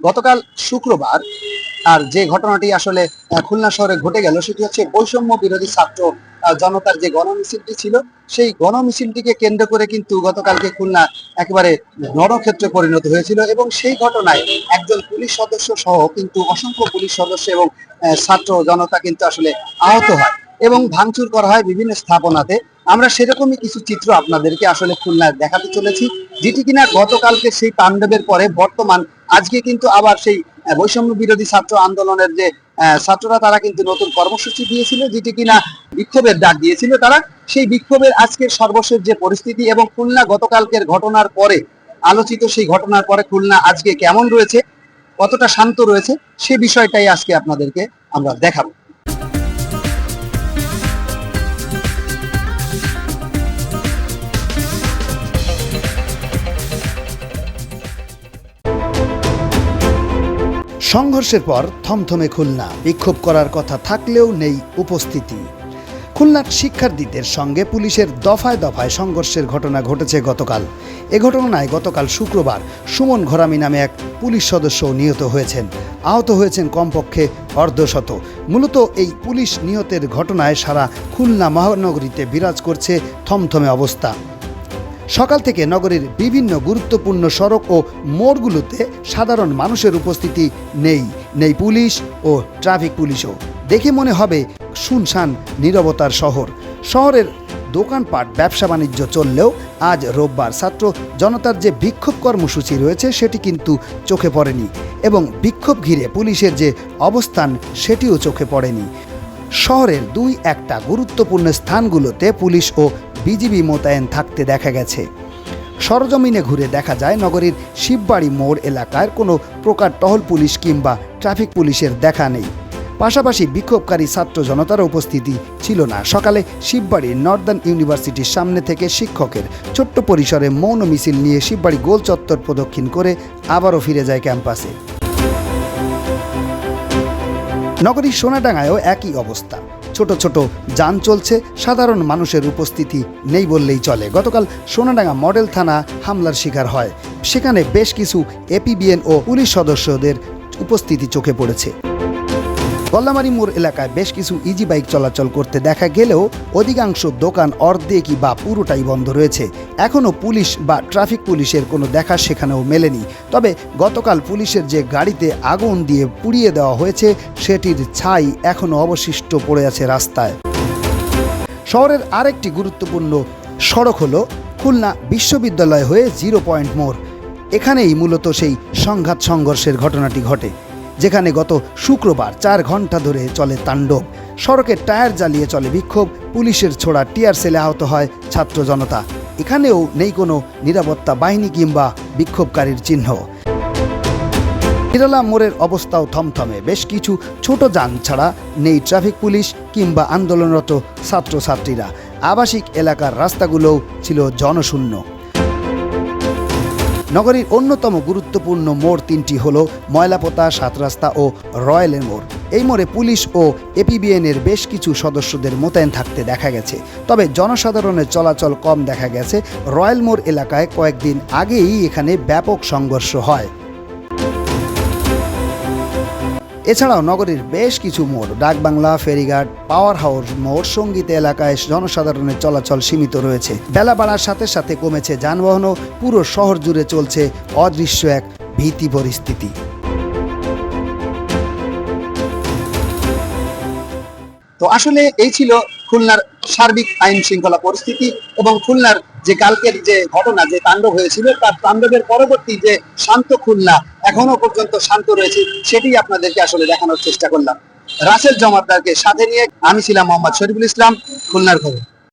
গতকাল শুক্রবার আর যে ঘটনাটি আসলে খুলনা শহরে ঘটে গেল, সেটি হচ্ছে বৈষম্য বিরোধী ছাত্র জনতার যে গণমিছিলটি ছিল, সেই গণমিছিলটিকে কেন্দ্র করে কিন্তু গতকালকে খুলনা একেবারে রণক্ষেত্রে পরিণত হয়েছিল এবং সেই ঘটনায় একজন পুলিশ সদস্য সহ কিন্তু অসংখ্য পুলিশ সদস্য এবং ছাত্র জনতা কিন্তু আসলে আহত হয় এবং ভাঙচুর করা হয় বিভিন্ন স্থাপনাতে। আমরা সেরকমই কিছু চিত্র আপনাদেরকে আসলে খুলনায় দেখাতে চলেছি, যেটি কিনা গতকালকে সেই তাণ্ডবের পরে বর্তমান, আজকে কিন্তু আবার সেই বৈষম্য বিরোধী ছাত্র আন্দোলনের যে ছাত্ররা তারা কিন্তু নতুন কর্মসূচি দিয়েছিল, যেটি কিনা বিক্ষোভের ডাক দিয়েছিল তারা। সেই বিক্ষোভের আজকের সর্বশেষ যে পরিস্থিতি এবং খুলনা গতকালকের ঘটনার পরে, আলোচিত সেই ঘটনার পরে খুলনা আজকে কেমন রয়েছে, কতটা শান্ত রয়েছে, সে বিষয়টাই আজকে আপনাদেরকে আমরা দেখাবো। সংঘর্ষের পর থমথমে খুলনা। বিক্ষোভ করার কথা থাকলেও নেই উপস্থিতি। খুলনার শিক্ষার্থীদের সঙ্গে পুলিশের দফায় দফায় সংঘর্ষের ঘটনা ঘটেছে গতকাল। এ ঘটনায় গতকাল শুক্রবার সুমন ঘরামি নামে এক পুলিশ সদস্য নিহত হয়েছেন। আহত হয়েছেন কমপক্ষে অর্ধশত। মূলত এই পুলিশ নিহতের ঘটনায় সারা খুলনা মহানগরীতে বিরাজ করছে থমথমে অবস্থা। সকাল থেকে নগরীর বিভিন্ন গুরুত্বপূর্ণ সড়ক ও মোড়গুলোতে সাধারণ মানুষের উপস্থিতি নেই। নেই পুলিশ ও ট্রাফিক পুলিশও। দেখে মনে হবে শুনশান নীরবতার শহর। শহরের দোকানপাট ব্যবসা বাণিজ্য চললেও আজ রোববার ছাত্র জনতার যে বিক্ষোভ কর্মসূচি রয়েছে সেটি কিন্তু চোখে পড়েনি এবং বিক্ষোভ ঘিরে পুলিশের যে অবস্থান সেটিও চোখে পড়েনি। শহরের দুই একটা গুরুত্বপূর্ণ স্থানগুলোতে পুলিশ ও বিজিবি মোতায়েন থাকতে দেখা গেছে। সরজমিনে ঘুরে দেখা যায় নগরীর শিববাড়ি মোড় এলাকার কোনো প্রকার টহল পুলিশ কিংবা ট্রাফিক পুলিশের দেখা নেই। পাশাপাশি বিক্ষোভকারী ছাত্র জনতার উপস্থিতি ছিল না। সকালে শিববাড়ির নর্দার্ন ইউনিভার্সিটির সামনে থেকে শিক্ষকের ছোট্ট পরিসরে মৌন মিছিল নিয়ে শিববাড়ি গোল চত্বর প্রদক্ষিণ করে আবারও ফিরে যায় ক্যাম্পাসে। নগরীর সোনাডাঙ্গায়ও একই অবস্থা। ছোট ছোট যান চলছে, সাধারণ মানুষের উপস্থিতি নেই বললেই চলে। গতকাল সোনাডাঙ্গা মডেল থানা হামলার শিকার হয়। সেখানে বেশ কিছু এপিবিএন ও পুলিশ সদস্যদের উপস্থিতি চোখে পড়েছে। গল্লামারি মোড় এলাকায় বেশ কিছু ইজি বাইক চলাচল করতে দেখা গেলেও অধিকাংশ দোকান অর্ধেকই বা পুরোটাই বন্ধ রয়েছে। এখনও পুলিশ বা ট্রাফিক পুলিশের কোনো দেখা সেখানেও মেলেনি। তবে গতকাল পুলিশের যে গাড়িতে আগুন দিয়ে পুড়িয়ে দেওয়া হয়েছে, সেটির ছাই এখনও অবশিষ্ট পড়ে আছে রাস্তায়। শহরের আরেকটি গুরুত্বপূর্ণ সড়ক হলো খুলনা বিশ্ববিদ্যালয় হয়ে জিরো পয়েন্ট মোড়। এখানেই মূলত সেই সংঘাত সংঘর্ষের ঘটনাটি ঘটে। যেখানে গত শুক্রবার চার ঘণ্টা ধরে চলে তাণ্ডব। সড়কের টায়ার জ্বালিয়ে চলে বিক্ষোভ, পুলিশের ছোড়া টিয়ার সেলে আহত হয় ছাত্র জনতা। এখানেও নেই কোনো নিরাপত্তা বাহিনী কিংবা বিক্ষোভকারীর চিহ্ন। নিরালা মোড়ের অবস্থাও থমথমে। বেশ কিছু ছোট যান ছাড়া নেই ট্রাফিক পুলিশ কিংবা আন্দোলনরত ছাত্রছাত্রীরা। আবাসিক এলাকার রাস্তাগুলোও ছিল জনশূন্য। নগরীর অন্যতম গুরুত্বপূর্ণ মোড় তিনটি হল ময়লাপোতা, সাতরাস্তা ও রয়্যালের মোড়। এই মোড়ে পুলিশ ও এপিবিএনের বেশ কিছু সদস্যদের মোতায়েন থাকতে দেখা গেছে। তবে জনসাধারণের চলাচল কম দেখা গেছে। রয়্যাল মোড় এলাকায় কয়েকদিন আগেই এখানে ব্যাপক সংঘর্ষ হয়। এছাড়াও নগরীর বেশ কিছু মোড়, ডাকবাংলা, ফেরিঘাট, পাওয়ার হাউস মোড়, সংগীত এলাকায় জনসাধারণের চলাচল সীমিত রয়েছে। বেলা বাড়ার সাথে সাথে কমেছে যানবাহনও পুরো শহর জুড়ে চলছে অদৃশ্য এক ভীতি পরিস্থিতি। তো আসলে এই ছিল খুলনার সার্বিক আইন শৃঙ্খলা পরিস্থিতি এবং খুলনার যে কালকের যে ঘটনা, যে তাণ্ডব হয়েছিল, তার তাণ্ডবের পরবর্তী যে শান্ত খুলনা এখনও পর্যন্ত শান্ত রয়েছে, সেটি আপনাদেরকে আসলে দেখানোর চেষ্টা করলাম। রাসেল জমাদ্দারকে সাথে নিয়ে আমি ছিলাম মোহাম্মদ শরীফুল ইসলাম, খুলনার খবর।